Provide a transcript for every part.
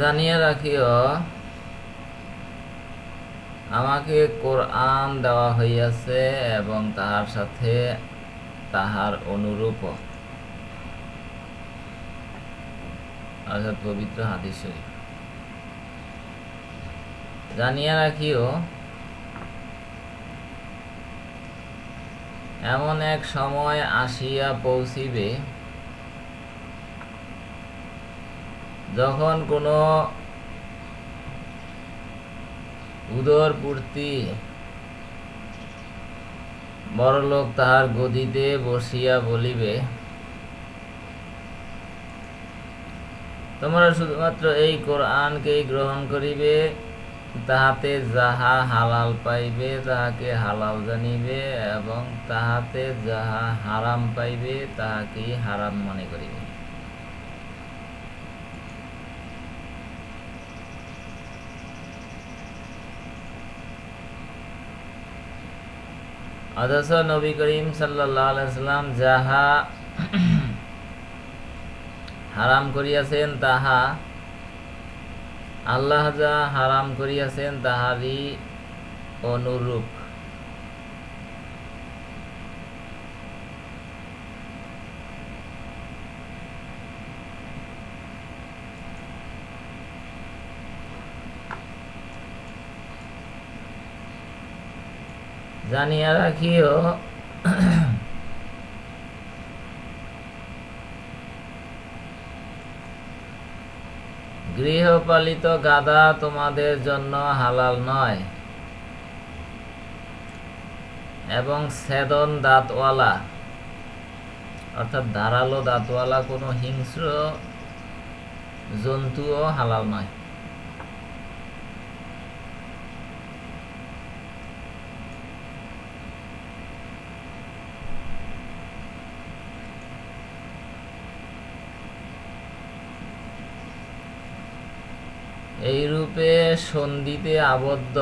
জানিয়ে রাখিও, আমাকে কোরআন দেওয়া হইয়াছে এবং তাহার সাথে তাহার অনুরূপ। অর্থাৎ পবিত্র হাদিস শরীফ। জানিয়ে রাখিও, এমন এক সময় আসিয়া পৌঁছিবে যখন কোনো উদরপূর্তি বড়লোক তাহার গদিতে বসিয়া বলিবে, তোমরা শুধুমাত্র এই কোরআনকেই গ্রহণ করিবে, তাহাতে যাহা হালাল পাইবে তাহাকে হালাল জানিবে এবং তাহাতে যাহা হারাম পাইবে তাহাকেই হারাম মনে করিবে। অথচ নবী করিম সাল্লাম যাহা হারাম করিয়াছেন তাহা আল্লাহ যা হারাম করিয়াছেন তাহারই অনুরূপ। জানিয়া রাখিও। গৃহপালিত গাদা তোমাদের জন্য হালাল নয়। এবং সেদন দাঁতওয়ালা, অর্থাৎ ধারালো দাঁতওয়ালা কোনো হিংস্র জন্তুও হালাল নয়। এই রূপে সন্ধিতে আবদ্ধ।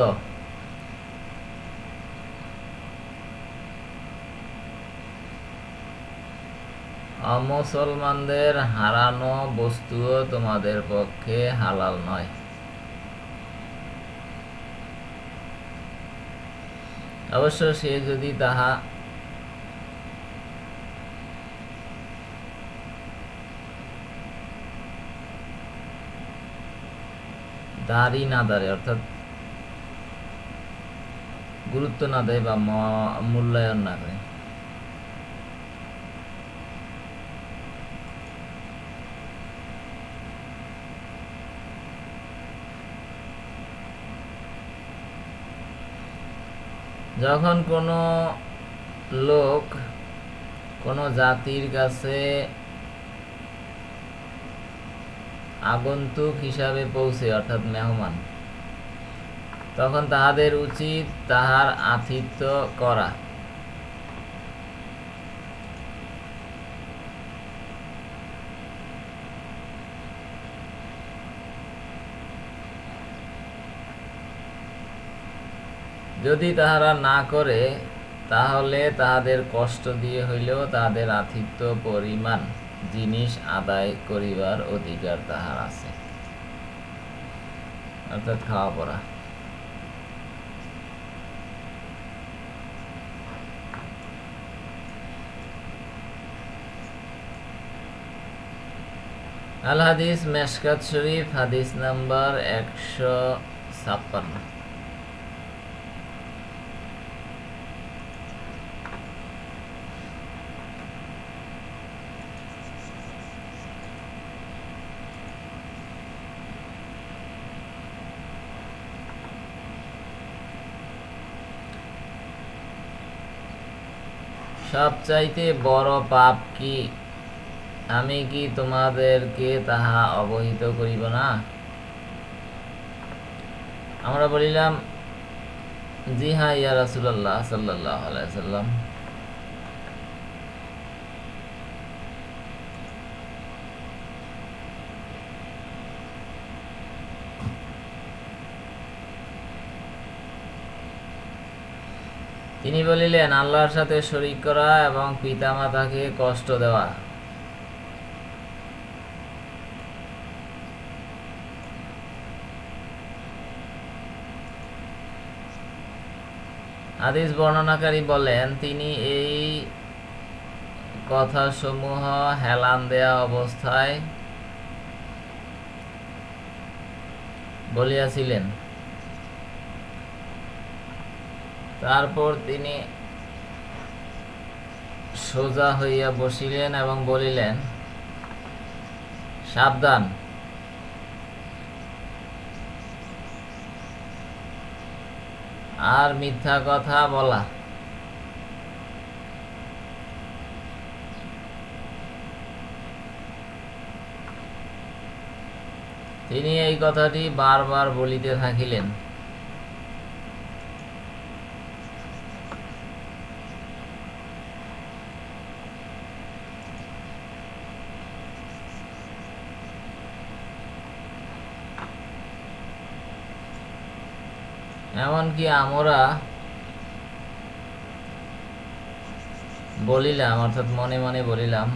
অমুসলমানদের হারানো বস্তুও তোমাদের পক্ষে হালাল নয়। অবশ্য সে যদি তাহা দাঁড়ি না দাঁড়ে অর্থাৎ গুরুত্ব না দেয় বা মূল্যায়ন না করে। যখন কোনো লোক কোনো জাতির কাছে আগন্তুক হিসাবে পৌঁছে, অর্থাৎ মেহমান। তখন তাহাদের উচিত তাহার আতিথ্য করা। যদি তাহারা না করে, তাহলে তাহাদের কষ্ট দিয়ে হইলেও তাহাদের আতিথ্য পরিমাণ জিনিস আদায় করিবার অধিকার তাহার আছে। অর্থাৎ খাওয়া পড়া আল হাদিস মেশকাত শরীফ, হাদিস নাম্বার একশো ছাপ্পান্ন। সবচাইতে বড় পাপ কি? আমি কি তোমাদেরকে তাহা অবহিত করিব না? আমরা বলিলাম জি হ্যাঁ ইয়া রাসুল্লাহ সাল্লাহ সাল্লাম তিনি বলিলেন, আল্লাহর সাথে শরিক করা এবং পিতামাতাকে কষ্ট দেওয়া। আদিস বর্ণনাকারী বলেন, তিনি এই কথাসমূহ হেলান দেয়া অবস্থায় বলিয়াছিলেন। তারপর তিনি সোজা হইয়া বসিলেন এবং বলিলেন, সাবধান। আর মিথ্যা কথা বলা। তিনি এই কথাটি বারবার বলিতে থাকিলেন। এমনকি আমরা বলিলাম, অর্থাৎ মনে মনে বলিলাম,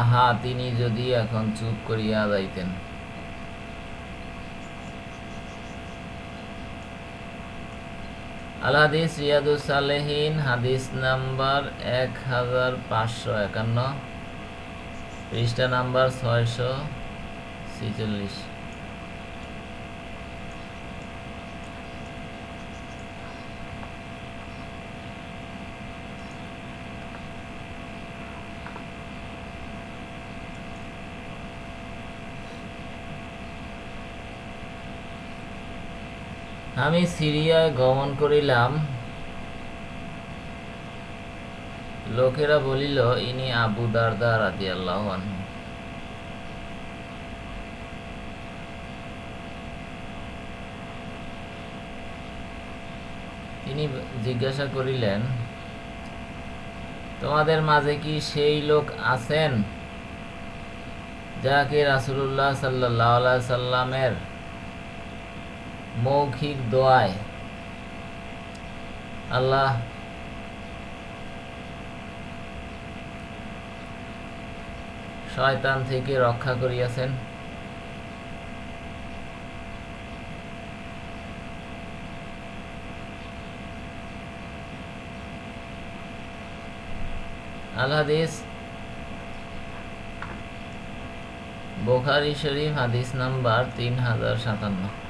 আহা, তিনি যদি এখন চুপ করিয়া যাইতেন। আল হাদিস রিয়াদুস সালেহীন, হাদিস নাম্বার এক হাজার পাঁচশো একান্ন, পৃষ্ঠা নাম্বার ছয়শো ছিচল্লিশ। আমি সিরিয়ায় গমন করিলাম। লোকেরা বলিল, ইনি আবু দারদা রাদিয়াল্লাহু আনহু। তিনি জিজ্ঞাসা করিলেন, তোমাদের মাঝে কি সেই লোক আছেন, যাকে রাসূলুল্লাহ সাল্লাল্লাহু আলাইহি সাল্লামের মৌখিক দোয়ায়। আল্লাহ শয়তান থেকে রক্ষা করিয়াছেন। আল হাদিস, বোখারি শরীফ, হাদিস নাম্বার তিন হাজার সাতান্ন।